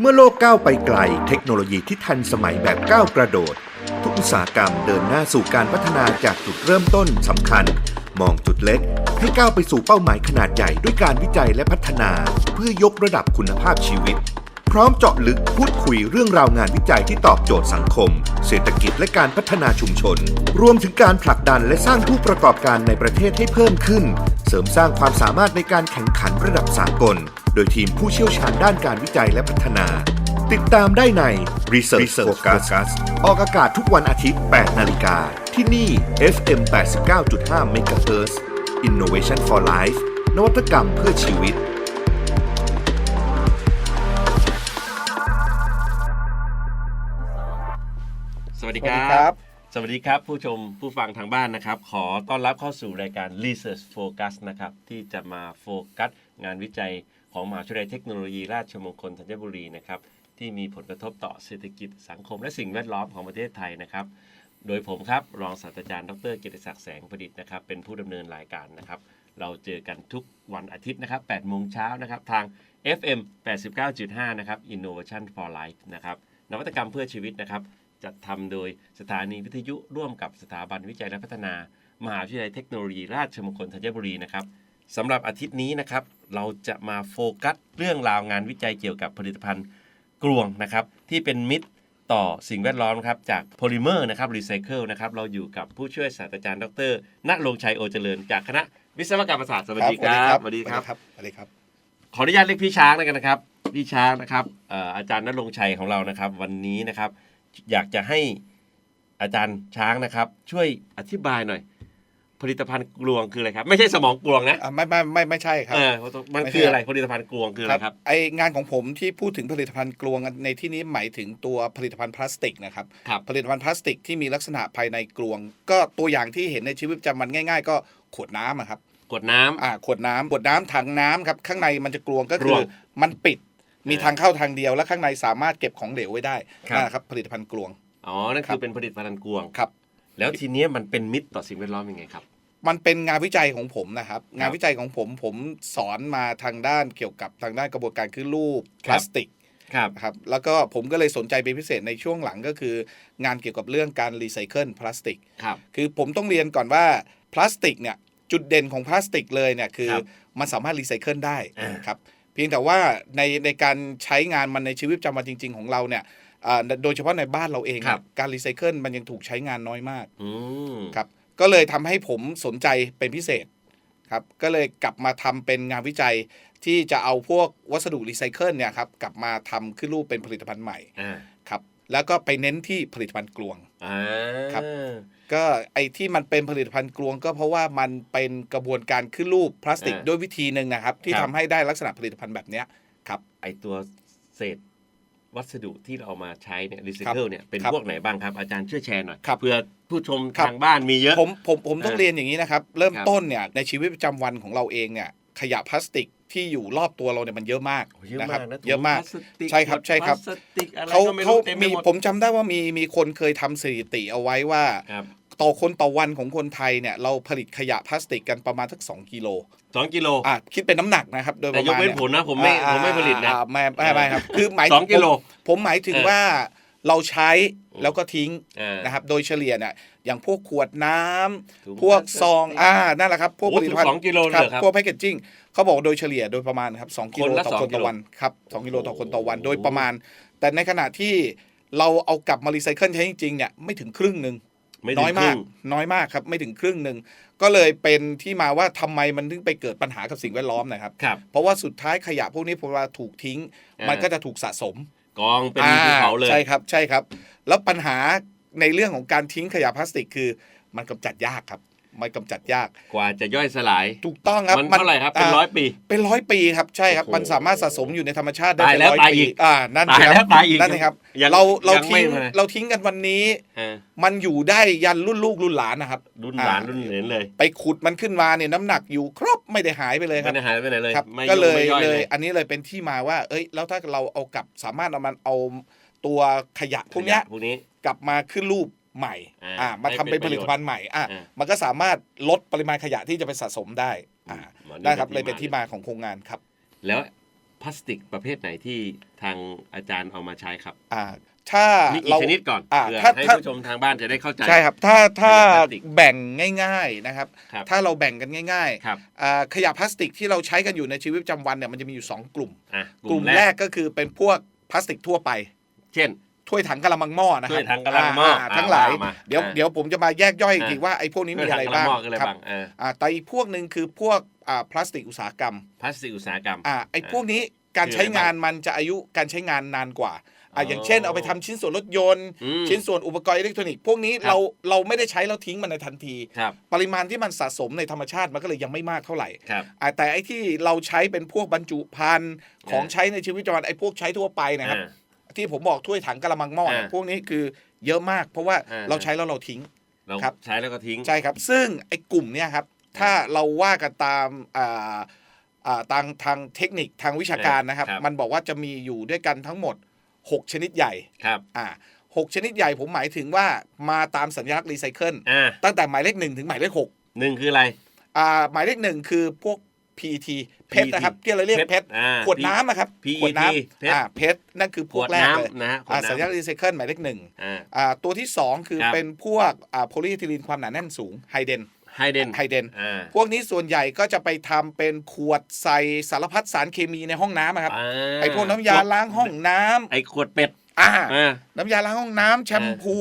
เมื่อโลกก้าวไปไกล เทคโนโลยีที่ทันสมัยแบบก้าวกระโดด ทุกอุตสาหกรรมเดินหน้าสู่การพัฒนาจากจุดเริ่มต้นสำคัญ มองจุดเล็ก ให้ก้าวไปสู่เป้าหมายขนาดใหญ่ด้วยการวิจัยและพัฒนา เพื่อยกระดับคุณภาพชีวิต พร้อมเจาะลึกพูดคุยเรื่องราวงานวิจัยที่ตอบโจทย์สังคม เศรษฐกิจและการพัฒนาชุมชน รวมถึงการผลักดันและสร้างผู้ประกอบการในประเทศให้เพิ่มขึ้น เสริมสร้างความสามารถในการแข่งขันระดับสากล ดยทีมผู้เชี่ยวชาญด้านการวิจัยและพัฒนา ติดตามได้ใน Research Focus ออกอากาศทุกวันอาทิตย์ 8 นาฬิกา ที่นี่ FM 89.5 MHz Innovation for Life นวัตกรรมเพื่อชีวิตสวัสดีสควัสรัดีครับบสวัสดีครับผู้ชมผู้ฟังทางบ้านนะครับ ขอต้อนรับเข้าสู่รายการ Research Focus นะครับ ที่จะมาโฟกัสงานวิจัย ของมหาวิทยาลัยเทคโนโลยีราชมงคลธัญบุรีนะครับที่มีผลกระทบต่อเศรษฐกิจสังคมและสิ่งแวดล้อมของประเทศไทยนะครับ โดยผมครับรองศาสตราจารย์ดรเกียรติศักดิ์แสงประดิษฐ์นะครับเป็นผู้ดำเนินรายการนะครับ เราเจอกันทุกวันอาทิตย์นะครับ8โมงเช้านะครับทาง FM 89.5 นะครับ Innovation for Life นะครับนวัตกรรมเพื่อชีวิตนะครับจัดทำโดยสถานีวิทยุร่วมกับสถาบันวิจัยและพัฒนา มหาวิทยาลัยเทคโนโลยีราชมงคลธัญบุรีนะครับสำหรับอาทิตย์นี้นะครับ เราจะมาโฟกัสเรื่องราวงานวิจัยเกี่ยวกับผลิตภัณฑ์กลวงนะครับ ที่เป็นมิตรต่อสิ่งแวดล้อมครับจากโพลิเมอร์นะครับรีไซเคิลนะครับเราอยู่กับผู้ช่วยศาสตราจารย์ดรณรงค์ชัยโอเจริญ จากคณะวิศวกรรมศาสตร์สวัสดีครับสวัสดีครับสวัสดีครับ ขออนุญาตเรียกพี่ช้างแล้วกันนะครับพี่ช้างนะครับเอ่ออาจารย์นรงค์ชัยของเรานะครับ วันนี้นะครับ อยากจะให้อาจารย์ช้างนะครับ ช่วยอธิบายหน่อย ผลิตภัณฑ์กลวงคืออะไรครับ ไม่ใช่สมองกลวงนะอ่าไม่ไม่ไม่ไม่ใช่ครับ เออมันไม่ใช่คืออะไรผลิตภัณฑ์กลวงคืออะไรครับไองานของผมที่พูดถึงผลิตภัณฑ์กลวงในที่นี้หมายถึงตัวผลิตภัณฑ์พลาสติกนะครับครับผลิตภัณฑ์พลาสติกที่มีลักษณะภายในกลวง ก็ตัวอย่างที่เห็นในชีวิตประจำวันง่าย ๆ ก็ขวดน้ำอะครับกดน้ำอ่าขวดน้ำขวดน้ำถังน้ำครับข้างในมันจะกลวงก็กคืลวองมันปิดมีเออทางเข้าทางเดียวและข้างในสามารถเก็บของเหลวไว้ได้ครับนั่นนะครับผลิตภัณฑ์กลวงอ๋อนั่นครัคือบเป็นผลิตภัณฑ์กลวงครับ แล้วทีเนี้ยมันเป็นมิตรต่อสิ่งแวดล้อมยังไงครับ มันเป็นงานวิจัยของผมนะครับ งานวิจัยของผมผมสอนมาทางด้านเกี่ยวกับทางด้านกระบวนการขึ้นรูปพลาสติกครับนะครับแล้วก็ผมก็เลยสนใจเป็นพิเศษในช่วงหลังก็คือ งานเกี่ยวกับเรื่องการรีไซเคิลพลาสติกครับคือผมต้องเรียนก่อนว่าพลาสติกเนี่ยจุดเด่นของพลาสติกเลยเนี่ยคือครับมันสามารถรีไซเคิลได้อ่าครับเพียงแต่ว่าในในการใช้งานมันในชีวิตประจำวันจริง ๆ ของเราเนี่ยอ่า โดยเฉพาะในบ้านเราเองเนี่ยการรีไซเคิลมันยังถูกใช้งานน้อยมากอืมครับ ก็เลยทำให้ผมสนใจเป็นพิเศษครับ ก็เลยกลับมาทำเป็นงานวิจัยที่จะเอาพวกวัสดุรีไซเคิลเนี่ยครับกลับมาทำขึ้นรูปเป็นผลิตภัณฑ์ใหม่อ่าครับแล้วก็ไปเน้นที่ผลิตภัณฑ์กลวง อ่าครับ ก็ไอ้ที่มันเป็นผลิตภัณฑ์กลวง ก็เพราะว่ามันเป็นกระบวนการขึ้นรูปพลาสติกด้วยวิธีหนึ่งนะครับ ที่ทำให้ได้ลักษณะผลิตภัณฑ์แบบเนี้ยครับ ไอตัวเศษ วัสดุที่เราเอามาใช้เนี่ยรีไซครับเคิลเนี่ยเป็นครับพวกไหนบ้างครับอาจารย์ช่วยแชร์หน่อยครับเพื่อผู้ชมครับทางบ้านมีเยอะผมผมผมต้องเออเรียนอย่างนี้นะครับ เริ่มครับต้นเนี่ยในชีวิตประจำวันของเราเองเนี่ยขยะพลาสติกที่อยู่รอบตัวเราเนี่ยมันเยอะมากโอ้เยอะนะครัมากนะเยอะมากถุงพลสติกใช่ครับใช่ครับพลาสติกอะไรเขาก็ไม่เขารู้เต็มไปมีหมดผมจำได้ว่ามีมีคนเคยทำสถิติเอาไว้ว่าครับต่อคนต่อวันของคนไทยเนี่ยเราผลิตขยะพลาสติกกันประมาณสัก2กิโล สองกิโลอะคิดเป็นน้ำหนักนะครับ โดยปแต่ระยกมาณเว้นเนี่ยผลนะผมไม่อ่าผมไม่ผลิตนะ อ่าไม่ไม่ไม่ครับ คือหมายสองกิโลผมผมหมายถึงเออ ว่าเราใช้แล้วก็ทิ้งอ่านะครับ โดยเฉลี่ยเนี่ยอย่างพวกขวดน้ำถุงพวกพลาสติกซองอ่านั่นแหละครับ พวกโอ้ผลิตภัณฑ์ถึงสองกิโลเลยเหรอครับ พวกแพคเกจจิ้งเขาบอกโดยเฉลี่ยโดยประมาณครับสองกิโลคนละต่อสองคนกิต่อโล วันครับสองกิโลต่อคนต่อวันโอ้โดยประมาณ แต่ในขณะที่เราเอากลับมารีไซเคิลใช้จริงๆเนี่ยไม่ถึงครึ่งหนึ่งไม่ถึ น้องยคมารึ่กงน้อยมากครับ ไม่ถึงครึ่งหนึ่งก็เลยเป็นที่มาว่าทำไมมันถึงไปเกิดปัญหากับสิ่งแวดล้อมนะครับครับ เพราะว่าสุดท้ายขยะพวกนี้พอเวลาถูกทิ้งอ่ามัมันก็จะถูกสะสมกองเป็นภูเขาเลยอ่ใช่ครับใช่ครับ แล้วปัญหาในเรื่องของการทิ้งขยะพลาสติกคือมันกำจัดยากครับ มันกำจัดยาก กว่าจะย่อยสลาย ถูกต้องครับ มันเท่าไหร่ครับ เป็นร้อยปี เป็นร้อยปีครับ ใช่ครับโอ้โหมันสามารถสะสมอยู่ในธรรมชาติได้ตายเป็นแล้วร้อยตายปีอีกอ่า นั่นตายสิคแล้รัวบตายอีกนั่นสิครับยังเรา เรายังไม่ทิ้งมาเราทิ้งกันวันนี้ฮะมันอยู่ได้ยันรุ่นลูกรุ่นหลานนะครับ รุ่นหลานอ่รุ่นเหลนเลย ไปขุดมันขึ้นมาเนี่ยน้ำหนักอยู่ครบไม่ได้หายไปเลยคไม่รับได้หายไปไหนเลยครับไม่ก็เลยไม่ย่อยเลเลยยอันนี้เลยเป็นที่มาว่า เอ้ย แล้วถ้าเราเอากลับสามารถเอามันเอาตัวขยะพวกเนี้ยพวกนี้กลับมาขึ้นรูป ใหม่อ่าอ่ามาทำเป็นให้เป็นผลิตภัณฑ์ใหม่อะอ่ามันก็สามารถลดปริมาณขยะที่จะไปสะสมได้อ่าอืมได้ครับนี่เลยเป็นเป็นที่ที่มามาของโครงงานครับ แล้วพลาสติกประเภทไหนที่ทางอาจารย์เอามาใช้ครับอ่าถ้ามีกี่เราชนิดก่อนอ่าเพื่อถ้าให้ถ้าผู้ชมทางบ้านจะได้เข้าใจใช่ครับ ถ้าถ้าขยะพลาสติกแบ่งง่าย ๆนะครับครับ ถ้าเราแบ่งกันง่ายครับๆอ่าขยะพลาสติกที่เราใช้กันอยู่ในชีวิตประจำวันเนี่ยมันจะมีอยู่ 2 กลุ่มอะกลุ่มแรกก็คือเป็นพวกพลาสติกทั่วไป เช่น ถ้วยถังกะละมังหม้อนะครัถ้วยถังกะละมังหม้ออ่าทั้งหลายว่ามาเดี๋ยวอ่า เดี๋ยวผมจะมาแยกย่อยอีกทีอ่าว่าไอ้พวกนี้มีอะไรเพื่ทำกบ้างหม้อก็เลยครับบ้างเอออ่าแต่อีกพวกหนึ่งคือพวกอ่าพลาสติกอุตสาหกรรมพลาสติกอุตสาหกรรม อ่าไอ้พวกนี้การคือใช้อะไรงานบ้างมันจะอายุการใช้งานนานกว่าอ๋อ่าออย่างเช่น เอาไปทำชิ้นส่วนรถยนต์ อืม ชิ้นส่วนอุปกรณ์อิเล็กทรอนิกส์พวกนี้ครับ เราเราไม่ได้ใช้แล้วทิ้งมันในทันที ครับปริมาณที่มันสะสมในธรรมชาติมันก็เลยยังไม่มากเท่าไหร่ครับ อ่าแต่ไอ้ที่เราใช้เป็นพวกบรรจุภัณฑ์ของอ่า ใช้ในชีวิตประจำวันไอ้พวกใช้ทั่วไปนะครับ อ่า ที่ผมบอกถ้วยถังกะละมังหม้อเนี่ยอ่าพวกนี้คือเยอะมาก เพราะว่าอ่าเราใช้แล้วเราทิ้งเราครับใช้แล้วก็ทิ้งใช่ครับ ซึ่งไอ้กลุ่มเนี่ยครับ ถ้าเราว่ากันตามอ่าอ่าทางทางเทคนิคทางวิชาการนะครับครับ มันบอกว่าจะมีอยู่ด้วยกันทั้งหมด 6 ชนิดใหญ่ครับอ่าหกชนิดใหญ่ผมหมายถึงว่ามาตามสัญลักษณ์รีไซเคิลอ่าตั้งแต่หมายเลขหนึ่งถึงหมายเลขหกหนึ่งคืออะไรอ่าหมายเลขหนึ่งคือพวก PET เพชร PET นะครับที่เราเรียกเพชรอ่าขวดน้ำนะครับ PET ขวดน้เพชรำอ่าเพชรนั่นคือพขววกดแรกเลยน้ำนะฮะขวอ่าดสัญลักษน้ำณ์รีไซเคิลหมายเลขหนึ่งอ่าอ่าตัวที่ 2 คือครับเป็นพวกอ่าโพลีเอทิลีนความหนาแน่นสูงไฮเดนไฮเดนไฮเดนอ่าพวกนี้ส่วนใหญ่ก็จะไปทำเป็นขวดใส่สารพัดสารเคมีในห้องน้ำอะครับาไอพวกน้ำยาล้างห้องน้ำไอขวดเป็ดอ่าอ่าน้ำยาล้างห้องน้ำแชมพู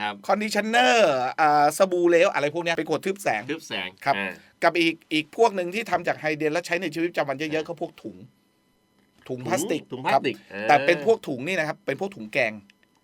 ครับคอนดิชเนอร์อ่าสบู่เหลวอะไรพวกเนี้ยเป็นขวดทึบแสงทึบแสงครับอ่า กับอีกอีกพวกหนึ่งที่ทำจากไฮเดรนแล้วใช้ในชีวิตประจำวันเยอะๆก็พวกถุง ถุงพลาสติกถุงพลาคสรับติกอ่าแต่เป็นพวกถุงนี่นะครับ เป็นพวกถุงแกง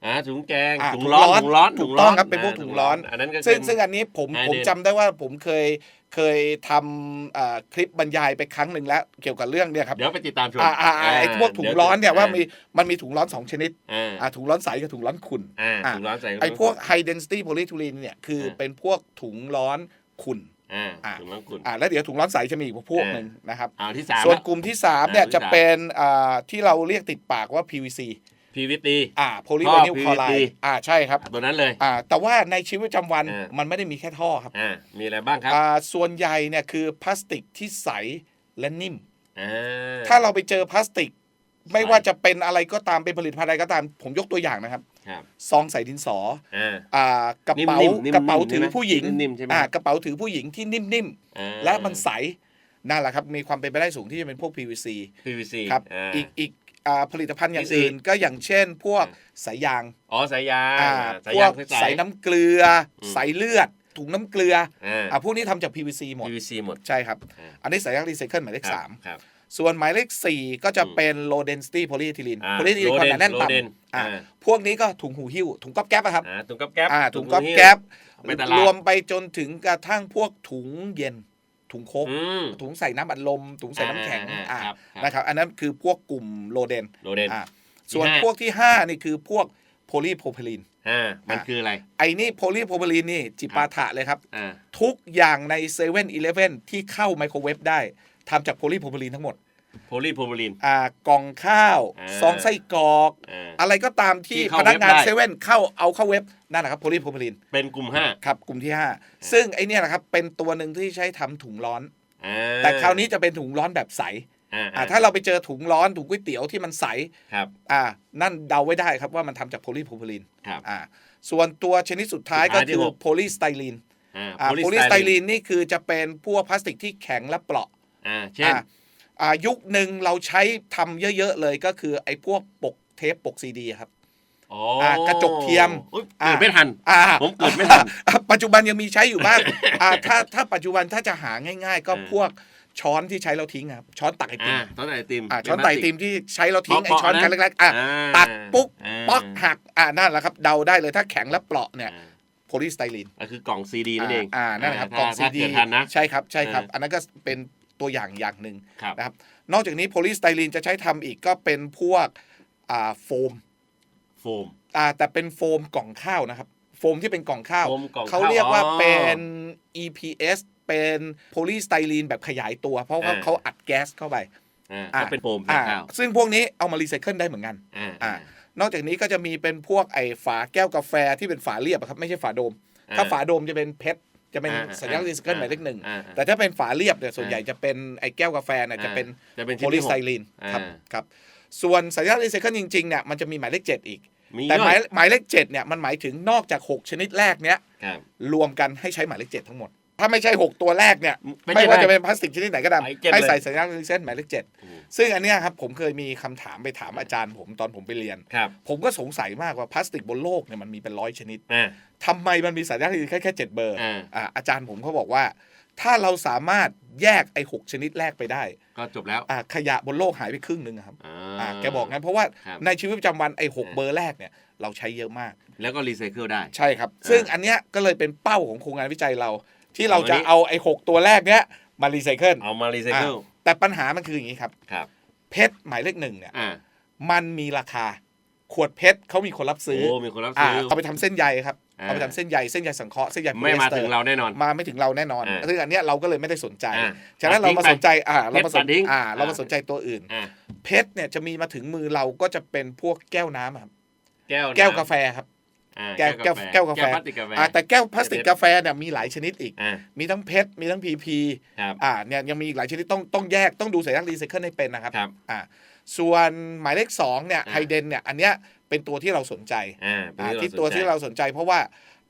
อ่าถุงแกงอ่าถุงร้อนถุงร้อนถุงถูร้อนกต้องครับเป็นพวกถุงร้อนอันนั้นก็ซึ่งเป็นซึ่งอันนี้ผมไฮเดรนผมจำได้ว่าผมเคยเคยทำอ่าคลิปบรรยายไปครั้งหนึ่งแล้ว เกี่ยวกับเรื่องเนี่ยครับเดี๋ยวไปติดตามชมอ่าอ่าอ่าไอ้พวกถุงร้อนเนี่ยว่ามีมันมีถุงร้อนสองชนิดอ่าอ่าถุงร้อนใสกับถุงร้อนขุ่นอ่าอ่าถุงร้อนใส่ไอ้พวก high density polyethylene เนี่ยคือเป็นพวกถุงร้อนขุ่น อ่าอ่าถุงร้อนขุ่นอ่าแล้วเดี๋ยวถุงร้อนใสจะมีอีกพวกหนึ่งนะครับอ่าที่สามส่วนกลุ่มที่3เนี่ยอ่าจะเป็นอ่าที่เราเรียกติดปากว่า PVC พีวิตีอ่า polyvinyl PVC chloride อ่าใช่ครับตัวนั้นเลยอ่าแต่ว่าในชีวิตประจำวันอ่ามัมันไม่ได้มีแค่ท่อครับอ่ามีอะไรบ้างครับอ่าส่วนใหญ่เนี่ยคือพลาสติกที่ใสและนิ่มอ่าถ้าเราไปเจอพลาสติก ไม่ใสว่าจะเป็นอะไรก็ตามเป็นผลิตภัณฑ์อะไรก็ตาม ผมยกตัวอย่างนะครับครับ ซองใส่ดินสออ่าอ่ากระเป๋านิ่มๆนิ่มๆกระเป๋าถือใช่ไหมผู้หญิงนิ่มๆใช่ไหม อ่ากระเป๋าถือผู้หญิงที่นิ่มอ่า ๆ และมันใสนั่นแหละครับ มีความเป็นไปได้สูงที่จะเป็นพวก PVC PVC ครับอ่าอีกอีกอ่าผลิตภัณฑ์อย่าง PVC อื่นก็อย่างเช่น พวกสายยางอ๋อสายยางอ่าสายพวยางกคือสายน้ำเกลืออม สายเลือด ถุงน้ำเกลืออ่า อ่าพวกนี้ทำจาก PVC หมด PVC หมด ใช่ครับ อ่า อันนี้สายยางรีไซเคิลหมายเลขครับสามครับ ส่วนหมายเลขสี่ก็จะอืมเป็น low density polyethylene อ่า polyethylene ความหนาแน่น low den ต่ำอ่าอ่า พวกนี้ก็ถุงหูหิ้ว ถุงก๊อบแก๊บอะครับอ่าถุงก๊อบแก๊บอ่าถุงหูก๊อบหิ้วแก๊บไปตลาดรวมไปจนถึงกระทั่งพวกถุงเย็น ถุงโค้กอืม ถุงใส่น้ำอัดลม ถุงใส่น้ำแข็งอ่าอ่าครับครับ นะครับ อันนั้นคือพวกกลุ่มโลเดนโรเดน อ่าส่วนที่ห้า พวกที่ห้านี่คือพวกโพลีโพรพิลีนอ่ามันอ่าคืออะไร ไอ้นี่โพลีโพรพิลีนนี่จิปาถะเลยครับ อ่า ทุกอย่างในเซเว่นอีเลฟเว่นที่เข้าไมโครเวฟได้ ทำจากโพลีโพรพิลีนทั้งหมดโพลีโพรลีนอ่ากล่องข้าวอ่าซองไส้กรอกอ่าอะไรก็ตามที่ที่เข้าพนักงานเว็บได้เซเว่นเข้าเอาเข้าเว็บนั่นแหละครับโพลีโพรพิลีนเป็นกลุ่มห้าครับกลุ่มที่ 5 ซึ่งไอเนี่ยนะครับเป็นตัวหนึ่งที่ใช้ทำถุงร้อนอ่าแต่คราวนี้จะเป็นถุงร้อนแบบใสอ่าอ่าถ้าเราไปเจอถุงร้อนถุงก๋วยเตี๋ยวที่มันใสครับอ่านั่นเดาไว้ได้ครับว่ามันทำจากโพลีโพรพิลีนครับอ่าส่วนตัวชนิดสุดท้ายสุดก็ท้ายที่คือหกโพลีสไตรีนอ่าอ่าโพลีสไตรีนนี่คือจะเป็นพวกพลาสติกที่แข็งและเปราะ อ่าเช่นอ่าอ่ายุคหนึ่งเราใช้ทำเยอะ ๆ เลยก็คือไอ้พวกปกเทปปกซีดีครับอ๋ออ่ากระจกเทียมอุ๊อ่าเกิดไม่ทันอ่าผมเกิดไม่ทัน ปัจจุบันยังมีใช้อยู่บ้างอ่าถ้าถ้าปัจจุบันถ้าจะหาง่าย ๆ ก็เออพวกช้อนที่ใช้แล้วทิ้งครับช้อนตักไอติอ่ามช้อนไอติมอ่าช้อนตักไอติมที่ใช้แล้วทิ้งไอเปาะๆช้อนกันนะเล็กๆอะอ่าตักปุ๊กาป๊อกหักอ่านั่นแหละครับเดาได้เลยถ้าแข็งและเปราะเนี่ยอ่าโพลีสไตรีนก็คือกล่องซีดีนั่นเองอ่านั่นแหละครับากล่องซีถ้าดีเกิดทันนะใช่ครับใช่ครับเอออัอันนั้นก็เป็น ตัวอย่างอย่างหนึ่งครับนะครับ นอกจากนี้โพลีสไตรีนจะใช้ทำอีกก็เป็นพวกอ่าโฟมโฟมอ่าแต่เป็นโฟมกล่องข้าวนะครับ โฟมที่เป็นกล่องข้าวโฟมกล่องเขาข้าวเรียกว่าอ๋อเป็น EPS เป็นโพลีสไตรีนแบบขยายตัว เพราะว่าอ่าเขาอัดแก๊สเข้าไปอ่าอ่าก็เป็นโฟมอ่าข้าวซึ่งพวกนี้เอามารีไซเคิลได้เหมือนกันอ่าอ่านอกจากนี้ก็จะมีเป็นพวกไอ้ฝาแก้วกาแฟที่เป็นฝาเรียบอะครับ ไม่ใช่ฝาโดมอ่าถ้าฝาโดมจะเป็นเพชร จะเป็นอ่าสัญลักษณ์รีไซเคิลหมายเลขหนึ่งอ่าแต่ถ้าเป็นฝาเรียบเนี่ยส่วนอ่าใหญ่จะเป็นไอ้แก้วกาแฟเนี่ยจะเป็นจะเป็นโพชิ้นลีที่สหไตกรีนครับอ่าครับส่วนสัญลักษณ์รีไซเคิลจริงๆเนี่ยมันจะมีหมายเลขเจ็ดอีกมีแต่หมายด้วยหมายเลขเจ็ดเนี่ยมันหมายถึงนอกจาก 6 ชนิดแรกเนี้ยครับรวมกันให้ใช้หมายเลขเจ็ดทั้งหมด ถ้าไม่ใช่ 6 ตัวแรกเนี่ย ไม่ไม่ใช่ว่าได้จะเป็นพลาสติกชนิดไหนก็ตามหมายเลขเจ็ดให้เลยใส่สัญลักษณ์รีไซเคิลหมายเลขเจ็ดอืม ซึ่งอันเนี้ยครับผมเคยมีคำถามไปถามอาจารย์ผมตอนผมไปเรียน ครับผมก็สงสัยมากว่าพลาสติกบนโลกเนี่ยมันมีเป็นร้อยชนิดอ่า ทำไมมันมีสัญลักษณ์รีไซเคิลแค่เจ็ดเบอร์อ่า อ่าอาจารย์ผมเขาบอกว่า ถ้าเราสามารถแยกไอ้หกชนิดแรกไปได้ก็จบแล้วอ่าขยะบนโลกหายไปครึ่งหนึ่งอะครับอ่าอ่าแกบอกงั้นเพราะว่าครับ ในชีวิตประจำวันไอ้หกอ่าเบอร์แรกเนี่ยเราใช้เยอะมาก แล้วก็รีไซเคิลได้ ใช่ครับ ซึ่งอันเนี้ยก็เลยเป็นเป้าของโครงงานวิจัยเรา ที่เราจะเอาอันนี้เอาไอ้หกตัวแรกเนี้ยมารีไซเคิลเอามารีไซเคิลอ่าแต่ปัญหามันคืออย่างนี้ครับครับ เพชรหมายเลขหนึ่งเนี่ยอ่ามันมีราคาขวดเพชรเขามีคนรับซื้อโอ้มีคนรับอ่าซื้อเอาไปทำเส้นใยครับอ่าเอาไปทำเส้นใยเส้นใยสังเคราะห์เส้นใยไม่มาโพลีสตอถึงเราแน่นอนมาไม่ถึงเราแน่นอนอ่าซึ่งอันเนี้ยเราก็เลยไม่ได้สนใจอ่าฉะนั้นเรามาสนใจอ่าเรามาสเพชรตันดทิ้งอ่าเรามาอ่าสนใจตัวอื่นอ่าเพชรเนี่ยจะมีมาถึงมือเราก็จะเป็นพวกแก้วน้ำอะครับแก้วแก้วน้ำกาแฟครับอ่า แก้วแก้วแก้วกาแฟแก้วพลาสติกกาแฟอ่าแต่แก้วพลาสติกเพชรกาแฟเนี่ยมีหลายชนิดอีกอ่ามีทั้งเพชรมีทั้งพีพีครับอ่าเนี่ยยังมีอีกหลายชนิดต้องต้องแยกต้องดูสัญลักษณ์รีไซเคิลให้เป็นนะครับครับอ่าส่วนหมายเลขสองเนี่ยอ่าไฮเดนเนี่ยอันเนี้ยเป็นตัวที่เราสนใจอ่าเป็นอ่าที่ที่ตัวสนใจที่เราสนใจเพราะว่า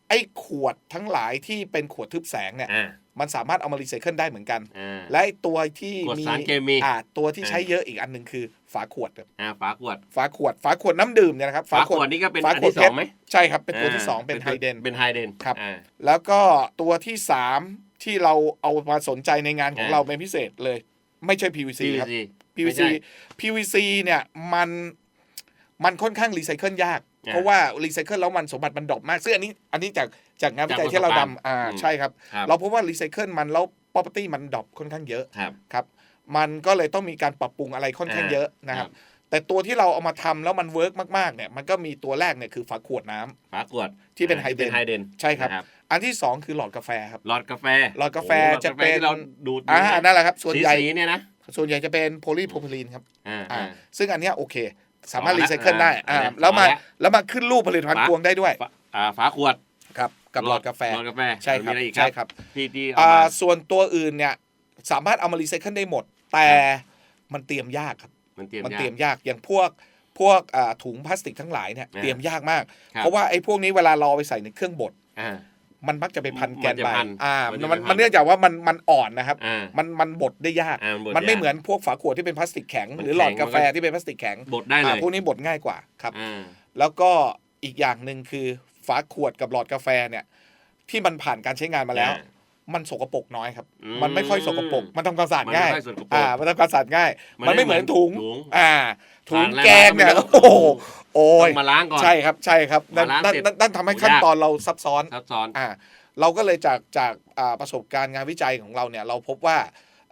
ไอ้ขวดทั้งหลายที่เป็นขวดทึบแสงเนี่ยอ่า มันสามารถเอามารีไซเคิลได้เหมือนกัน อ่า และไอ้ตัวที่ขวดมีสารเคมี อ่าตัวที่อ่าใช้เยอะอีกอันหนึ่งคือฝาขวดครับอ่าฝาขวดฝาขวดฝาขวดน้ำดื่มเนี่ยนะครับฝาขวดนี่ก็เป็นฝาอันขวดที่สองไหมใช่ครับเป็นตัวที่าสองเป็นไฮเดน เป็นไฮเดนครับ อ่า แล้วก็ตัวที่สามที่เราเอามาสนใจในงานของอ่า เราเป็นพิเศษเลย ไม่ใช่ PVC ครับ PVC ไม่ PVC ใช่ PVC เนี่ยมันมันค่อนข้างรีไซเคิลยากอ่า เพราะว่ารีไซเคิลแล้วมันสมบัติมันดรอปมากซึ่งอันนี้อันนี้จากจากงานวิจัยจากที่เราประสบการณ์ดำอ่าอืมใช่ครับครับ เราพบว่ารีไซเคิลมันแล้ว property มันดรอปค่อนข้างเยอะครับครับมันก็เลยต้องมีการปรับปรุงอะไรค่อนข้างอ่าเยอะนะครับครับแต่ตัวที่เราเอามาทำแล้วมันเวิร์กมากๆเนี่ยมันก็มีตัวแรกเนี่ยคือฝาขวดน้ำฝาขวดที่เป็นอ่าไฮเดนไฮเดนใช่ครับนะอันที่สองคือหลอดกาแฟครับหลอดกาแฟหลอดกาแฟโอ้โหหลอดจะเป็นที่เราดูดอ่านั่นแหละครับส่วนสีใหญ่สีเนี่ยนะส่วนใหญ่จะเป็นโพลีโพรพิลีนครับอ่าอ่าอ่าซึ่งอันเนี้ยโอเค สามารถสองละรีไซเคิลได้อ่าอ่าอ่าแล้วมาสองละแล้วมาขึ้นรูปผลิตภัณฑ์ฝากวงได้ด้วยฝาอ่าฝาขวดครับกับหลอดกาแฟหลอดกาแฟใช่ครับมีอะไรอีกคใช่รับครับที่ที่เอาอ่ามาส่วนตัวอื่นเนี่ยสามารถเอามารีไซเคิลได้หมด แต่มันเตรียมยากครับ มันเตรียมมันยาเตรียกมยากอย่างพวกพวกอ่าถุงพลาสติกทั้งหลายเนี่ยอ่าเตรียมยากมากครับเพราะว่าไอ้พวกนี้เวลาเราเอาไปใส่ในเครื่องบดอ่า มันมักจะไปพันแกนมันจะใบพันอ่ามัมันจะมันพันมันเนื่องจากว่ามันมันอ่อนนะครับอ่ามันมันบดได้ยากอ่ามันบดมันไม่ยากเหมือนพวกฝาขวดที่เป็นพลาสติกแข็งมันหรือหลอดแข็งกาแฟมันก็ที่เป็นพลาสติกแข็งบดได้เลอ่ายพวกนี้บดง่ายกว่าครับอ่าแล้วก็อีกอย่างหนึ่งคือฝาขวดกับหลอดกาแฟเนี่ย ที่มันผ่านการใช้งานมาแล้วอ่า มันสกปรกน้อยครับอืมมันไม่ค่อยสกปรกมันทำความสะอาดมันง่ายไม่ค่อยสกปรกอ่ามันทำความสะอาดง่าย มันมันไม่เหมือนถุงถุงอ่า ถุงผ่านแล้วแกงเนี่ยล้างก็ไม่รู้โอ้โหโอ้ต้ยองมาล้างก่อนใช่ครับใช่ครับนั่นมาล้างนั่นเสร็จนั่นนั่นทำให้โอ้ขั้นยากตอนเราซับซ้อนซับซ้อนอ่าเราก็เลยจากจากอ่าประสบการณ์งานวิจัยของเราเนี่ยเราพบว่า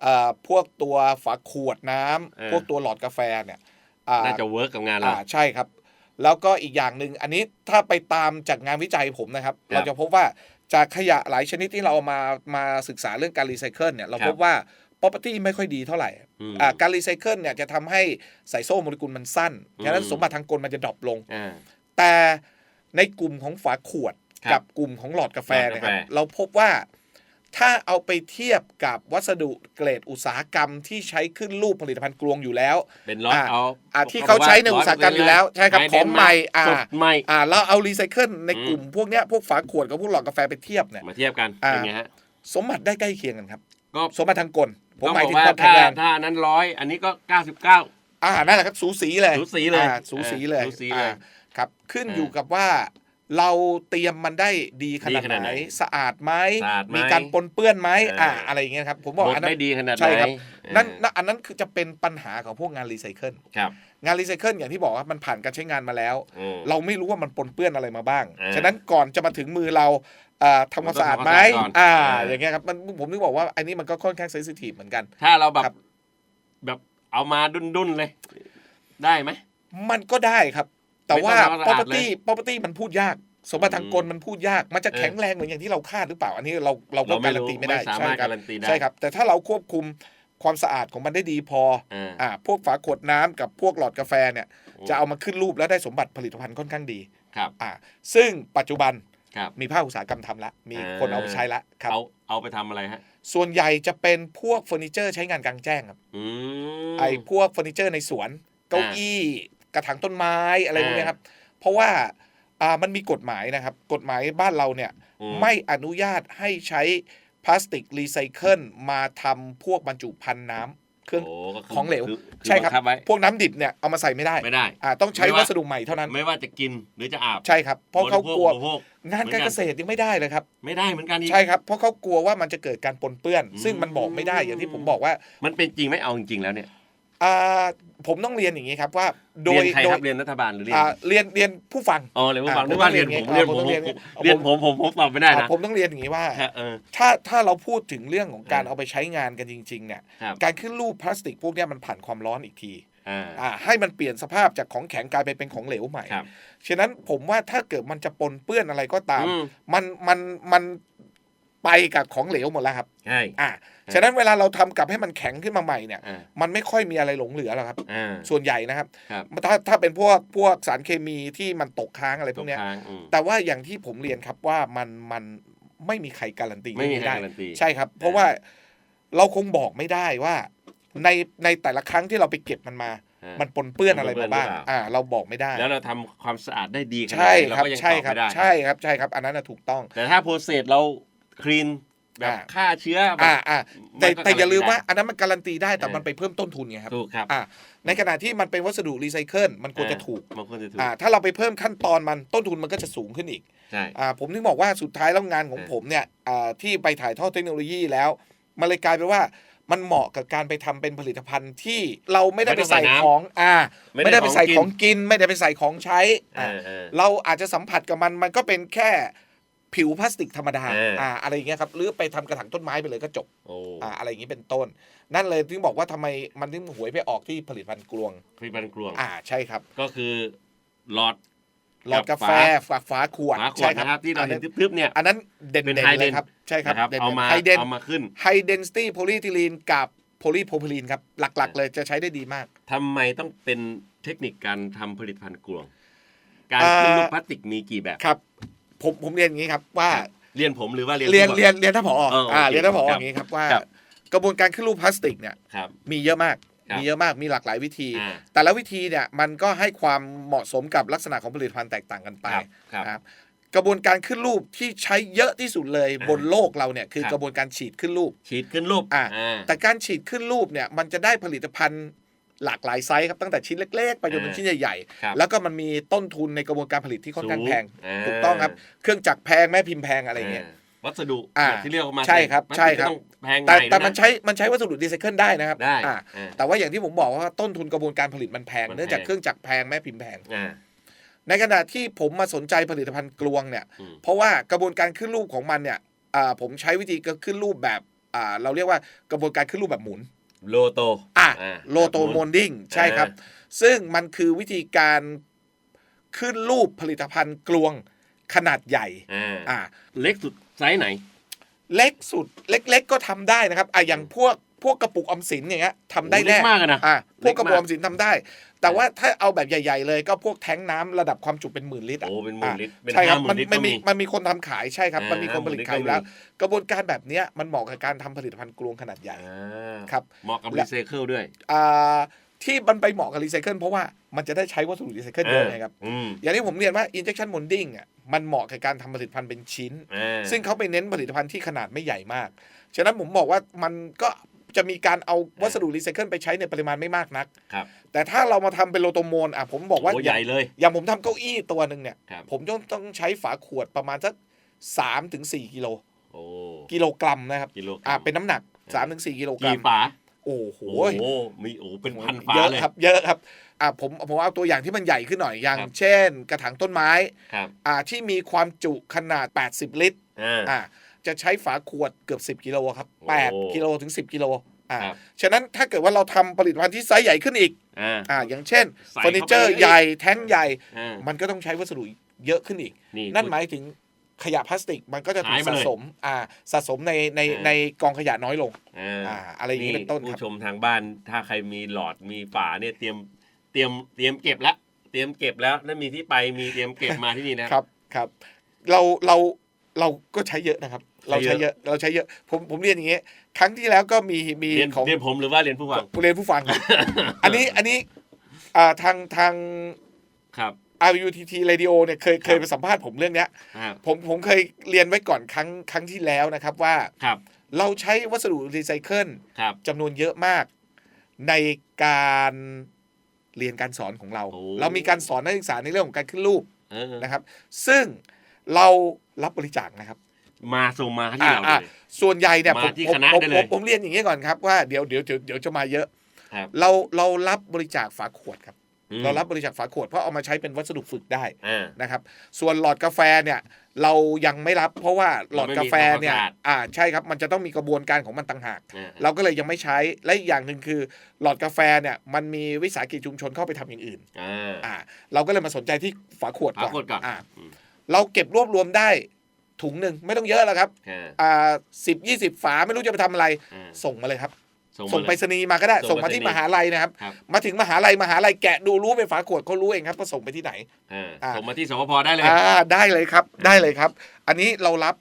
อ่าพวกตัวฝาขวดน้ำเออพวกตัวหลอดกาแฟเนี่ยอ่าน่าจะเวิร์กกับงานเราอ่าใช่ครับ แล้วก็อีกอย่างหนึ่งอันนี้ถ้าไปตามจากงานวิจัยผมนะครับครับเราจะพบว่า จากขยะหลายชนิดที่เราเอามามาศึกษาเรื่องการรีไซเคิลเนี่ยเราครับพบว่า property ไม่ค่อยดีเท่าไหร่อืมอ่าการรีไซเคิลเนี่ยจะทำให้สายโซ่โมเลกุลมันสั้นอืมฉะนั้นสมบัติทางกลมันจะดรอปลงอ่าแต่ในกลุ่มของฝาขวดครับกับกลุ่มของหลอดกาแฟหลอดกาแฟเนะครับเราพบว่า ถ้าเอาไปเทียบกับวัสดุเกรดอุตสาหกรรมที่ใช้ขึ้นรูปผลิตภัณฑ์กลวงอยู่แล้วเป็นล็อตอ่าเอาอ่าที่เขาใช้ในอุตสาหกรรมอยู่แล้วใช่ครับของใหม่อ่าสดใหม่อ่าแล้วเอารีไซเคิลในอืมกลุ่มพวกเนี้ยพวกฝาขวดกับพวกหลอดกาแฟไปเทียบเนี่ยมาเทียบกันอ่าเป็นไงฮะสมบัติได้ใกล้เคียงกันครับก็สมบัติทางกลผมก็หมายบอกถึงว่าความแข็ถ้างแรงถ้านั้นร้อยอันนี้ก็เก้าสิบเก้าอ่านั่นแหละครับสูสีเลยสูสีเลยอ่าสูสีเลยสูสีเลยอ่าครับขึ้นอ่าอยู่กับว่า เราเตรียมมันได้ดีขนาดดีขนาดไหไหนนสะอาดไหมสะอาดไหมมีการปนเปื้อนไหมอ่าอ่าอะไรอย่างเงี้ยครับ ผมบอกบดอันนั้ได้นดีขนาดไหนใช่ครับเออนั่นนั่นอันนั้นคือจะเป็นปัญหาของพวกงานรีไซเคิลครับงานรีไซเคิลอย่างที่บอกว่ามันผ่านการใช้งานมาแล้วอืมเราไม่รู้ว่ามันปนเปื้อนอะไรมาบ้างอ่าฉะนั้นก่อนจะมาถึงมือเราเอ่อทำความสะอาดไหมมันต้องทำความสะอาดก่อนอ่าอ่า อย่างเงี้ยครับมันผมนึกบอกว่าอันนี้มันก็ค่อนข้างเซนซิทีฟเหมือนกัน ถ้าเราแบบครับแบบเอามาดุนดุนๆเลย ได้ไหมมันก็ได้ครับ แต่ว่าไม่ต้องทำความสะอาด property property มันพูดยาก สมบัติทางกลมันพูดยาก มันจะเออแข็งแรงเหมือนอย่างที่เราคาดหรือเปล่า อันนี้เราเราก็เราไม่การันรู้ตีไม่ได้ไม่สาใช่มารถครับการันตีได้ใช่ครับ แต่ถ้าเราควบคุมความสะอาดของมันได้ดีพอ อ่าอ่าพวกฝาขวดน้ำกับพวกหลอดกาแฟเนี่ย จะเอามาขึ้นรูปแล้วได้สมบัติผลิตภัณฑ์ค่อนข้างดี ครับ อ่า ซึ่งปัจจุบันครับมีภาคอุตสาหกรรมทำละ มีคนเอาไปใช้ละครับ เอาเอาไปทำอะไรฮะ ส่วนใหญ่จะเป็นพวกเฟอร์นิเจอร์ใช้งานกลางแจ้งครับอืมไอ้พวกเฟอร์นิเจอร์ในสวน เก้าอี้ กระถางต้นไม้อะไรพวกเนี้ยครับ เพราะว่าอ่ามันมีกฎหมายนะครับ กฎหมายบ้านเราเนี่ยอืไม่อนุญาตให้ใช้พลาสติกรีไซเคิลมาทำพวกบรรจุภัณฑ์น้ำเครื่องโก็คืของเหลวคือใช่ครับบังไว้พวกน้ำดิบเนี่ยเอามาใส่ไม่ได้ไม่ได้อ่าต้องใช้ไม่ว่าวัสดุใหม่เท่านั้น ไม่ว่าจะกินหรือจะอาบใช่ครับเพราะเขากลัวบริโภคงานการเกษตรยังไม่ได้เลยครับ ไม่ได้เหมือนกันอีกใช่ครับเพราะเขากลัวว่ามันจะเกิดการปนเปื้อนอืมซึ่งมันบอกไม่ได้อย่างที่ผมบอกว่า มันเป็นจริงไหมเอาจริงๆแล้วเนี่ยอ่า ผมต้องเรียนอย่างนี้ครับว่า โดเรียยนใครโดคยรับเรียนรัฐบาลหรือเรียนอ่าเรียนเรียนผู้ฟังอ๋อเรียนผู้ฟังอ่านึกว่าเรียนผมผมเรียนผมต้องผมเรียนผมผมเรียนผมผมผมตอบไม่ได้อ่านะผมต้องเรียนอย่างนี้ว่าฮะเออถ้าถ้าเราพูดถึงเรื่องของการเออเอาไปใช้งานกันจริงๆเนี่ยครับการขึ้นรูปพลาสติกพวกเนี้ยมันผ่านความร้อนอีกทีอ่าอ่าให้มันเปลี่ยนสภาพจากของแข็งกลายไปเป็นของเหลวใหม่ครับฉะนั้นผมว่าถ้าเกิดมันจะปนเปื้อนอะไรก็ตามอืมมันมันมันไปกับของเหลวหมดแล้วครับใช่อ่า ฉะนั้นเวลาเราทำกลับให้มันแข็งขึ้นมาใหม่เนี่ยอ่ามันไม่ค่อยมีอะไรหลงเหลือหรอกครับอ่าส่วนใหญ่นะครับครับถ้าถ้าเป็นพวกพวกสารเคมีที่มันตกค้างอะไรพตวกกเนี้ยค้างอืมแต่ว่าอย่างที่ผมเรียนครับว่ามันมันไม่มีใครการันตีไม่มีใครได้การันตีใช่ครับ เพราะว่าเราคงบอกไม่ได้ว่า ในในแต่ละครั้งที่เราไปเก็บมันมาอ่ามันปนเปื้อนอะไรมันปนเปื้มาอนบ้างหรือเปล่าอ่า เราบอกไม่ได้ แล้วเราทำความสะอาดได้ดีขนาดใช่ไหนเราครับก็ยังใช่ตอบครับไม่ได้ใช่ครับใช่ครับอันนั้นนะถูกต้อง แต่ถ้าโปรเซสเราคลีน แบบอ่าฆ่าเชื้อแบบอ่าอ่าแต่มันก็แต่อย่าลืมว่าการันตีได้อันนั้นมันการันตีได้แต่เออมันไปเพิ่มต้นทุนไงครับถูกครับอ่าในขณะที่มันเป็นวัสดุรีไซเคิลมันควรจะถูกมันควรจะถูกอ่าถ้าเราไปเพิ่มขั้นตอนมันต้นทุนมันก็จะสูงขึ้นอีกใช่อ่าผมถึงบอกว่าสุดท้ายแล้วงานของเออผมเนี่ยอ่าที่ไปถ่ายทอดเทคโนโลยีแล้วมันเลยกลายเป็นว่ามันเหมาะกับการไปทำเป็นผลิตภัณฑ์ที่เราไม่ได้ไปใส่ของอ่า ไม่ได้ไปใส่ของกิน ไม่ได้ไปใส่ของใช้เออ่าอเออเราอาจจะสัมผัสกับมันมันก็เป็นแค่ ผิวพลาสติกธรรมดาเอออ่ อ่าอะไรอย่างเงี้ยครับหรือไปทำกระถางต้นไม้ไปเลยก็จบโอ้อ่าอะไรอย่างงี้เป็นต้น นั่นเลยถึงบอกว่าทำไมมันถึงหวยไปออกที่ผลิตภัณฑ์กลวงผลิตภัณฑ์กลวง อ่าใช่ครับก็คือหลอดหลอดกาแฟฝาฝาขวดฝาขวใช่ดนะครับที่เราอันเห็นั้นนทึบๆเนี่ย อันนั้นเด่นเป็นๆ high เลย dens ครับใช่ครับนะครับด่นๆเอามาไฮเดนเอามาขึ้นไฮเดนซิตี้โพลีทิลีนกับโพลีโพรพิลีนครับหลักๆ เลยจะใช้ได้ดีมาก ทำไมต้องเป็นเทคนิคการทำผลิตภัณฑ์กลวง การเอ่อขึ้นรูปพลาสติกมีกี่แบบ ครับ ผมผมเรียนอย่างนี้ครับว่าครับเรียนผมหรือว่าเรียนเรียนผู้เรียนเรียนท่านผอเออโอเคอ่าเรียนท่านผอครับอย่างนี้ครับว่า ครับ กระบวนการขึ้นรูปพลาสติกเนี่ยครับ มีเยอะมาก ครับมีเยอะมากมีหลากหลายวิธี อ่า แต่ละวิธีเนี่ยมันก็ให้ความเหมาะสมกับลักษณะของผลิตภัณฑ์แตกต่างกันไป ครับครับ นะครับกระบวนการขึ้นรูปที่ใช้เยอะที่สุดเลยอ่าบนโลกเราเนี่ยคือครับ กระบวนการฉีดขึ้นรูป ฉีดขึ้นรูปอ่าอ่าแต่การฉีดขึ้นรูปเนี่ยมันจะได้ผลิตภัณฑ์ หลากหลายไซส์ครับตั้งแต่ชิ้นเล็กๆ ไปจนถึงอ่าชิ้นใหญ่ครับๆ แล้วก็มันมีต้นทุนในกระบวนการผลิตที่ค่อนข้างแพง สูาถูกต้องครับเครื่องจักรแพงแม่พิมพ์แพงอะไรอย่างเงี้ยาวัสดุอ่าแบบที่เรียกมาใช่ครับพลาสติกใช่ครับก็ต้องแพงแต่หน่อยแต่ด้วยะมันใช้มันใช้วัสดุรีไซเคิลได้นะครับได้อ่าอ่า แต่ว่าอย่างที่ผมบอกว่าต้นทุนกระบวนการผลิตมันแพงมันแพง เนื่องจากเครื่องจักรแพงแม่พิมพ์แพง อ่า ในขณะที่ผมมาสนใจผลิตภัณฑ์กลวงเนี่ย อืม เพราะว่ากระบวนการขึ้นรูปของมันเนี่ยอ่าผมใช้วิธีก็ขึ้นรูปแบบอ่าเราเรียกว่ากระบวนการขึ้นรูปแบบหมุน โลโตอะอ่าโลโตแบบหมุนโมนดิ้งใช่ครับ ซึ่งมันคือวิธีการขึ้นรูปผลิตภัณฑ์กลวงขนาดใหญ่อ่าอ่าเล็กสุดไซส์ไหน เล็กสุดเล็ก ๆ ก็ทำได้นะครับอะอย่างพวก พวกกระปุกออมสินอย่างเงี้ยทำได้โอ้เล็แน่กมากอะนะอะพวกกระปุกเล็อกมากอมสินทำได้ แต่ว่าถ้าเอาแบบใหญ่ๆ เลยก็พวกแท้งน้ำระดับความจุเป็นหมื่นลิตรอะโอ้เป็นหมื่นอะลิตรเป็นใช่ครัห้าบหมื่มันนลิตรมัก็นมีมีมันมีคนทำขายใช่ครับอ่ามันมีคนผลิตขายอยู่แล้วก็มีกระบวนการแบบเนี้ยมันเหมาะกับการทำผลิตภัณฑ์กลวงขนาดใหญ่อ่าครับเหมาะกับและรีไซเคิลด้วยอ่าที่มันไปเหมาะกับรีไซเคิลเพราะว่ามันจะได้ใช้วัสดุรีไซเคิลเยอะไงครับอืมอย่างที่ผมเรียนว่า injection molding อะมันเหมาะกับการทำผลิตภัณฑ์เป็นชิ้นอ่าซึ่งเขาไปเน้นผลิตภัณฑ์ที่ขนาดไม่ใหญ่มาก ฉะนั้นผมบอกว่ามันก็ จะมีการเอาวัสดุรีไซเคิลไปใช้ในปริมาณไม่มากนัก ครับ แต่ถ้าเรามาทำเป็นโลโตโมนอะผมบอกว่าโอ้อใหย่างญ่เลย อย่างผมทำเก้าอี้ตัวหนึ่งเนี่ย ครับ ผมต้องต้องใช้ฝาขวดประมาณสักสามถึงสี่กิโลโอ้ กิโลกรัมนะครับกิโลกรัม อ่าเป็นน้ำหนักสามถึงสี่กิโลกรักี่มฝาโอ้โห โอ้โหมีโอ้เป็นพันฝาเยอะเลย ครับเยอะครับอ่าผมผมเอาตัวอย่างที่มันใหญ่ขึ้นหน่อยอย่าง ครับ เช่น กระถางต้นไม้ครับอ่าที่มีความจุขนาด 80 ลิตรอ่าอ่า จะใช้ฝาขวดเกือบ 10 กิโลครับโอ้8กิโลถึง 10 กิโลอ่าครับฉะนั้นถ้าเกิดว่าเราทำผลิตภัณฑ์ที่ไซส์ใหญ่ขึ้นอีกอ่าอ่าอย่างเช่นใส่เฟอร์นิเจอร์เข้าไปเลยใหญ่แท้งใหญ่อ่ามันก็ต้องใช้วัสดุเยอะขึ้นอีกนี่นั่นหมายถึงขยะพลาสติกมันก็จะถูหากยมาสะเลยสมอ่าสะสมในในอ่าในกองขยะน้อยลงอ่าอ่าอะไรอย่างนี้เป็นต้นครับผู้ชมทางบ้านถ้าใครมีหลอดมีฝาเนี่ยเตรียมเตรียมเตรียมเก็บละเตรียมเก็บแล้วนั่นมีที่ไปมีเตรียมเก็บมาที่นี่นะครับครับ เราเราเราก็ใช้เยอะนะครับ เราใช้เยอะเราใช้เยอะผมผมเรียนอย่างเงี้ยครั้งที่แล้วก็มีมีเรียนของเรียนผมหรือว่าเรียนผู้ฟังเรียนผู้ฟังครับอันนี้อันนี้อ่าทางทางครับ RUTT Radio เนี่ยเคยเคยไปสัมภาษณ์ผมเรื่องเนี้ยครับผมผมเคยเรียนไว้ก่อนครั้งครั้งที่แล้วนะครับว่าครับเราใช้วัสดุรีไซเคิลครับจำนวนเยอะมาก ในการเรียนการสอนของเราโอ้เรามีการสอนนักศึกษาในเรื่องของการขึ้นรูปเออนะครับ ซึ่งเรารับบริจาคนะครับ มาส่งมาให้เราอ่าเลย ส่วนใหญ่เนี่ยมาผมที่ผมคณะผมได้เลยผมผมเรียนอย่างนี้ก่อนครับว่าเดี๋ยวเดี๋ยวเดี๋ยวเดี๋ยวจะมาเยอะ ครับเราเรารับบริจาคฝาขวดครับ อืมเรารับบริจาคฝาขวดเพราะเอามาใช้เป็นวัสดุฝึกได้อ่า นะครับ ส่วนหลอดกาแฟเนี่ยเรายังไม่รับ เพราะว่าหลอดกาแฟเนี่ยเราไม่มีความสะอาด อ่าใช่ครับมันจะต้องมีกระบวนการของมันต่างหาก อ่าเราก็เลยยังไม่ใช้และอีกอย่างหนึ่งคือ หลอดกาแฟเนี่ยมันมีวิสาหกิจชุมชนเข้าไปทำอย่างอื่นอ่าอ่าเราก็เลยมาสนใจที่ฝาขวดก่อนฝาขวดก่อนอ่า อืม เราเก็บรวบรวมได้ ถุงหนึ่งไม่ต้องเยอะแล้วครับ อ่าอ่าสิบยี่สิบฝาไม่รู้จะไปทำอะไรอ่าส่งมาเลยครับ ส่งส่งมาไปเลยรษณีย์มาก็ได้ ส่ส่งงไปมาที่รษณีย์มหาลัยนะครับครับ มาถึงมหาลัยมหาลัยแกะดูรู้เป็นฝาขวดเขารู้เองครับว่าส่งไปที่ไหนอ่าอ่าส่งมาที่สพพได้เลยอ่าได้เลยครับ ได้เลยครับ อันนี้เรารับ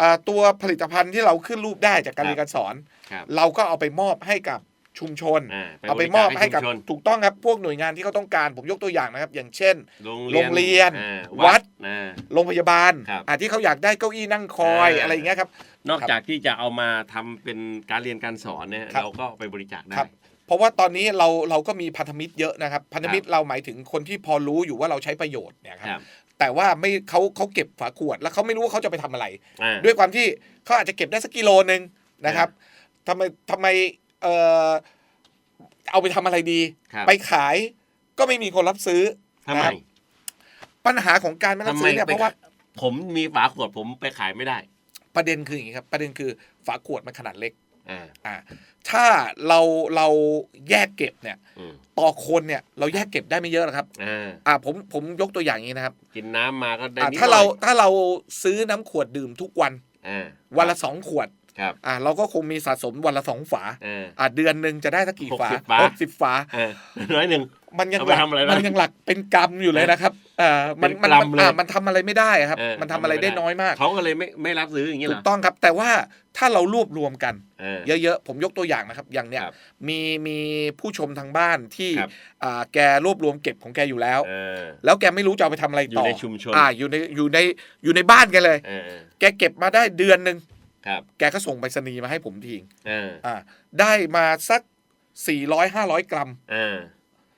อ่าตัวผลิตภัณฑ์ที่เราขึ้นรูปได้จากการครับเรียนการสอนครับเราก็เอาไปมอบให้กับ ชุมชนอ่าเอาไปมอบให้กับชุมชนถูกต้องครับพวกหน่วยงานที่เขาต้องการผมยกตัวอย่างนะครับ อย่างเช่น โรงโรงเรียนอ่าวัดอ่าโรงพยาบาลครับอ่าที่เขาอยากได้เก้าอี้นั่งคอยอ่าอะไรอย่างเงี้ยครับ นอกจากที่จะเอามาทำเป็นการเรียนการสอนเนี่ยครับเราก็ไปบริจาคได้ครับเพราะว่าตอนนี้เราเราก็มีพันธมิตรเยอะนะครับ พันธมิตรเราหมายถึงคนที่พอรู้อยู่ว่าเราใช้ประโยชน์เนี่ยคครัรับบแต่ว่าไม่เขาเขาเก็บฝาขวด แล้วเขาไม่รู้ว่าเขาจะไปทำอะไรอ่าด้วยความที่เขาอาจจะเก็บได้สักกิโลนึงนะครับทำไมทำไม เออเอาไปทำอะไรดี ครับ ไปขายก็ไม่มีคนรับซื้อทำไมนะครับปัญหาของการไม่รับซื้อเนี่ยทำไมเพราะว่า ผมมีฝาขวดผมไปขายไม่ได้ ประเด็นคืออย่างนี้ครับ ประเด็นคือฝาขวดมันขนาดเล็กอ่า อ่าถ้าเราเราแยกเก็บเนี่ย อืมต่อคนเนี่ยเราแยกเก็บได้ไม่เยอะหรอกครับอ่าอ่าผมผมยกตัวอย่างนี้นะครับกินน้ำมาก็ได้อ่านิดถ้าหน่เราอยถ้าเราซื้อน้ำขวดดื่มทุกวัน อ่าวันละสองขวด ครับอ่าเราก็คงมีสะสมวันละสองฝาอ่าอ่าเดือนหนึ่งจะได้สักกี่ฝา60ฝาหกสิบฝาอ่าน้อยหนึ่งมันยังเอาหไปลักทำอะไรนะมันยังหลักเป็นกรรมอยู่เลยนะครับอ่ามันเป็นมันกรัมมันเลยอ่ามันทำอะไรไม่ได้ครับเออมันทำอะไรทำอะไรได้ไม่ได้น้อยมากเขาก็เลยไม่ไม่รับซื้ออย่างนี้เหถูรกอต้องครับ แต่ว่าถ้าเรารวบรวมกันอ่าเยอะๆ ผมยกตัวอย่างนะครับ อย่างเนี้ยครับมีมีผู้ชมทางบ้านที่ครับอ่าแกรวบรวมเก็บของแกอยู่แล้วเออแล้วแกไม่รู้จะเอาไปทำอะไรอยู่ต่อในชุมชนอ่าอยู่ในอยู่ในอยู่ในบ้านแกเลยเออเออแกเก็บมาได้เดือนหนึ่ง ครับแกก็ส่งไปรษณีย์มาให้ผมทิ้งเอออ่า ได้มาสัก400 500กรัมอ่า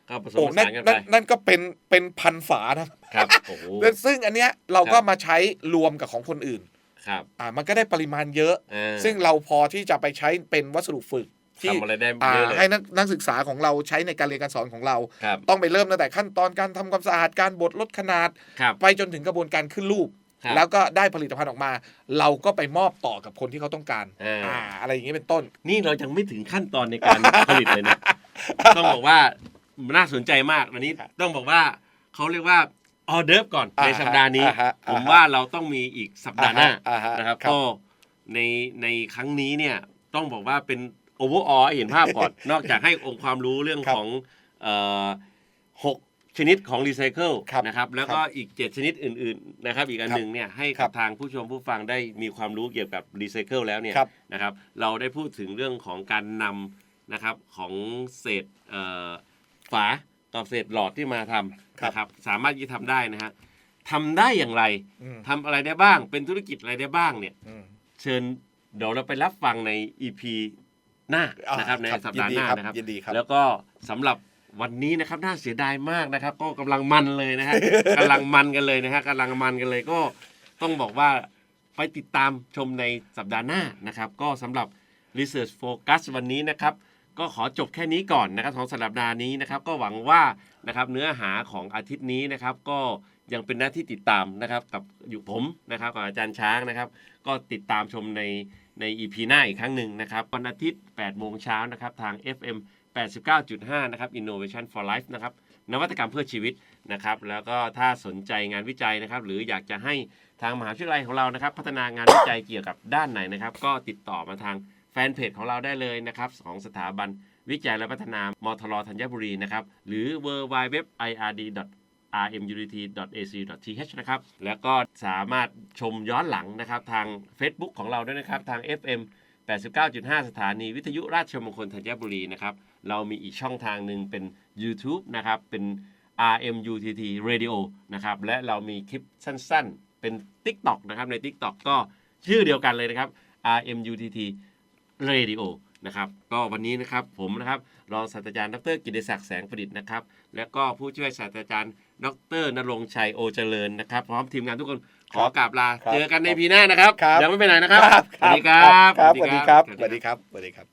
ก็ผสมโอ้ผนั่สานนกันไปนั่นนั่นก็เป็นเป็นพันฝานะครับโอ้โหแล้วซึ่งอันเนี้ยเราก็ครับมาใช้รวมกับของคนอื่น ครับอ่ามันก็ได้ปริมาณเยอะเออซึ่งเราพอที่จะไปใช้เป็นวัสดุฝึกที่ทำอะไรได้อ่าเยอะเลยให้นักนักศึกษาของเราใช้ในการเรียนการสอนของเราครับต้องไปเริ่มตั้งแต่ขั้นตอนการทำความสะอาดการบดลดขนาดครับไปจนถึงกระบวนการขึ้นรูป ครับแล้วก็ได้ผลิตภัณฑ์ออกมา เราก็ไปมอบต่อกับคนที่เขาต้องการเอออ่ อะไรอย่างนี้เป็นต้น นี่เรายังไม่ถึงขั้นตอนในการ ผลิตเลยนะ ต้องบอกว่าน่าสนใจมากอันนี้ครับต้องบอกว่าเขาเรียกว่าออเดิร์ฟก่อนอ่าในสัปดาห์นี้ อ่าฮะผมอ่าฮะว่าเราต้องมีอีกสัปดาห์หน้าอ่าฮะนะครับครับ ก็ในในครั้งนี้เนี่ยต้องบอกว่าเป็นโอเวอร์ออเห็นภาพก่อน นอกจากให้องค์ความรู้เรื่องครับของเอ่อหก ชนิดของรีไซเคิลครับนะครับแล้วก็อีก 7 ชนิดอื่นๆนะครับอีกอันครับหนึ่งเนี่ยให้ครักับบทางผู้ชมผู้ฟังได้มีความรู้เกี่ยวกับรีไซเคิลแล้วเนี่ยครับ นะครับเราได้พูดถึงเรื่องของการนำนะครับของเศษเอ่อฝากับเศษหลอดที่มาทำนะครับสามารถที่ทำได้นะฮะทำได้อย่างไรอืมทำอะไรได้บ้าง เป็นธุรกิจอะไรได้บ้างเนี่ย อืม เชิญเดี๋ยวเราไปรับฟังใน EP หน้าอ่านะครับในครับสัปดาห์หน้ายินดีครับนะครับ ยินดีครับแล้วก็สำหรับ วันนี้นะครับน่าเสียดายมากนะครับ ก็กำลังมันเลยนะฮะ กำลังมันกันเลยนะฮะกำลังมันกันเลยก็ต้องบอกว่าไปติดตามชมในสัปดาห์หน้านะครับ ก็สำหรับ Research Focus วันนี้นะครับ ก็ขอจบแค่นี้ก่อนนะครับของสัปดาห์นี้นะครับ ก็หวังว่านะครับเนื้อหาของอาทิตย์นี้นะครับ ก็ยังเป็นหน้าที่ติดตามนะครับกับอยู่ผมนะครับกับอาจารย์ช้างนะครับ ก็ติดตามชมในใน EP หน้าอีกครั้งหนึ่งนะครับวันอาทิตย์8โมงเช้านะครับทาง FM 89.5 นะครับ Innovation for Life นะครับ นวัตกรรมเพื่อชีวิตนะครับ แล้วก็ถ้าสนใจงานวิจัยนะครับ หรืออยากจะให้ทางมหาวิทยาลัยของเรานะครับ พัฒนางานวิจัยเกี่ยวกับด้านไหนนะครับ ก็ติดต่อมาทางแฟนเพจของเราได้เลยนะครับ ของสถาบันวิจัยและพัฒนามทรธัญบุรีนะครับ หรือ w w w i r d rmutt.ac.th นะครับ แล้วก็สามารถชมย้อนหลังนะครับ ทาง Facebook ของเราด้วยนะครับ ทาง FM 89.5 สถานีวิทยุราชมงคลธัญบุรีนะครับ เรามีอีกช่องทางหนึ่งเป็น YouTube นะครับ เป็น RMUTT Radio นะครับ และเรามีคลิปสั้นๆ เป็น TikTok นะครับ ใน TikTok ก็ชื่อเดียวกันเลยนะครับ RMUTT Radio นะครับ ก็วันนี้นะครับผมนะครับ รองศาสตราจารย์ดรกิติศักดิ์แสงประดิษฐ์นะครับ และก็ผู้ช่วยศาสตราจารย์ ดรนรงค์ชัยโอเจริญนะครับ พร้อมทีมงานทุกคน ขอกราบลาครับเจอกันในพีหน้านะครับครับยังไม่ไปไหนนะครับสวัสดีครัครับบสวัสดีครับสวัสดีครับสวัสดีครับ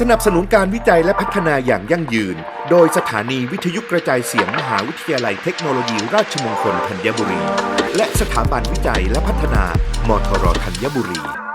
สนับสนุนการวิจัยและพัฒนาอย่างยั่งยืน โดยสถานีวิทยุกระจายเสียงมหาวิทยาลัยเทคโนโลยีราชมงคลธัญบุรี และสถาบันวิจัยและพัฒนามทรธัญบุรี